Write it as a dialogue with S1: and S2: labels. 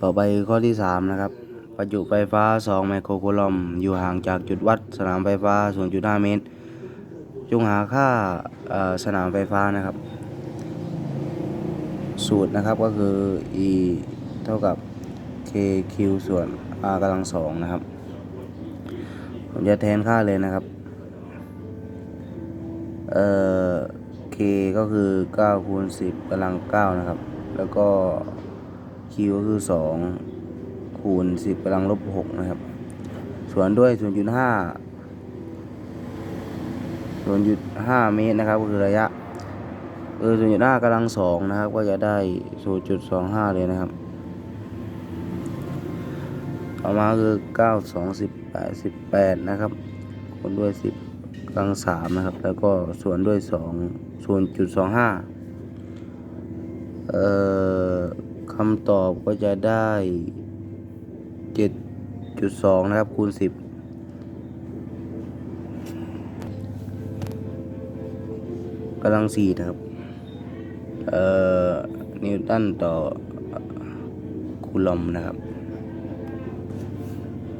S1: ต่อไปข้อที่สามนะครับ ประจุไฟฟ้า 2 ไมโครคูลอม อยู่ห่างจากจุดวัดสนามไฟฟ้า 0.5 เมตร จงหาค่าสนามไฟฟ้านะครับ สูตรนะครับก็คือ E เท่ากับ KQ ส่วน R กำลังสองนะครับ ผมจะแทนค่าเลยนะครับ เอ่อ K ก็คือ9คูณ10กำลัง9นะครับ แล้วก็ Q ก็คือ 2 คูณ 10กำลังลบ 6 นะครับ ส่วนด้วย 0.5 0.5 เมตรนะครับ ก็คือระยะเออ0.5กำลัง 2 นะครับ ก็จะได้ 0.25 เลยนะครับต่อมาคือ 9 2 18 18 นะครับ คูณด้วย 10กำลัง3นะครับ แล้วก็ส่วนด้วย2 0.25เอ่อำตอบก็จะได้ 7.2 นะครับ คูณ 10กำลัง4นะครับ เอ่อ นิวตันต่อคูลอมนะครับ